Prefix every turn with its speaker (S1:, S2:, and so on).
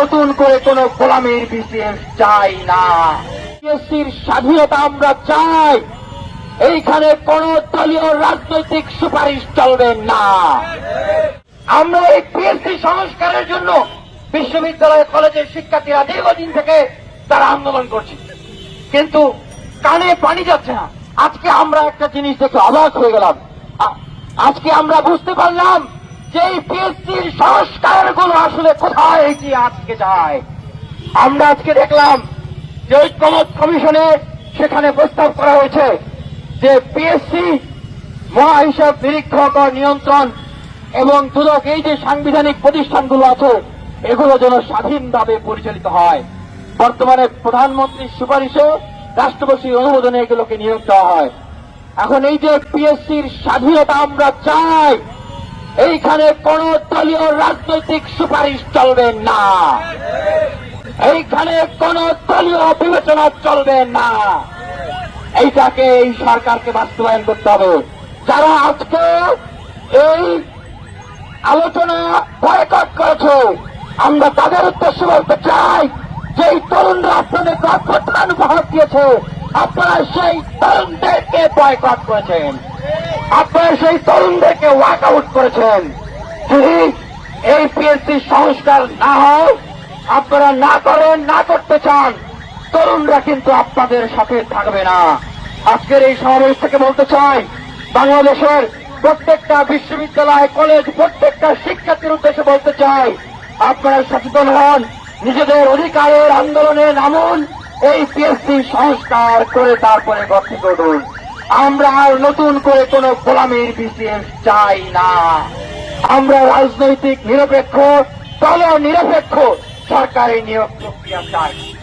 S1: নতুন করে কোন গোলামীর বিসিএস চাই না। বিএসসির স্বাধীনতা আমরা চাই। এইখানে কোন দলীয় রাজনৈতিক সুপারিশ চলবে না। আমরা এই পিএসসি সংস্কারের জন্য বিশ্ববিদ্যালয়, কলেজের শিক্ষার্থীরা দীর্ঘদিন থেকে তারা আন্দোলন করছে। কিন্তু কানে পানি যাচ্ছে না। আজকে আমরা একটা জিনিস দেখে অবাক হয়ে গেলাম। আজকে আমরা বুঝতে পারলাম যে এই পিএসসির সংস্কারগুলো আসলে কোথায় এগিয়ে আজকে যায়? আমরা আজকে দেখলাম যে ঐক্যমত কমিশনে সেখানে প্রস্তাব করা হয়েছে যে পিএসসি মহা হিসাব নিরীক্ষক নিয়ন্ত্রণ এবং দুদক এই যে সাংবিধানিক প্রতিষ্ঠানগুলো আছে, এগুলো যেন স্বাধীনভাবে পরিচালিত হয়। বর্তমানে প্রধানমন্ত্রীর সুপারিশে রাষ্ট্রপতির অনুমোদনে এগুলোকে নিয়োগ দেওয়া হয়। এখন এই যে পিএসসির স্বাধীনতা আমরা চাই এইখানে কোন দলীয় রাজনৈতিক সুপারিশ চলবে না। এইখানে কোন দলীয় বিবেচনা চলবে না। এইটাকে এই সরকারকে বাস্তবায়ন করতে হবে। যারা আজকে এই আলোচনা বয়কট করেছে, আমরা তাদের উদ্দেশ্যে বলতে চাই যে তরুণরা আপনাদের উপহার দিয়েছে, আপনারা সেই তরুণদেরকে বয়কট করেছেন। আপনারা সেই তরুণদেরকে ওয়াক আউট করেছেন যদি এই পিএসসি সংস্কার না হয়, আপনারা না করেন, না করতে চান, তরুণরা কিন্তু আপনাদের সাথে থাকবে না। আজকের এই সমাবেশ থেকে বলতে চাই, বাংলাদেশের প্রত্যেকটা বিশ্ববিদ্যালয়, কলেজ, প্রত্যেকটা শিক্ষার্থীর উদ্দেশ্যে বলতে চাই, আপনারা সচেতন হন, নিজেদের অধিকারের আন্দোলনে নামুন এই পিএসসি সংস্কার করে তারপরে গঠন করুন। আমরা আর নতুন করে কোন গোলামীর বিসিএস চাই না। আমরা রাজনৈতিক নিরপেক্ষ দল নিরপেক্ষ সরকারি নিয়োগ প্রক্রিয়া চাই।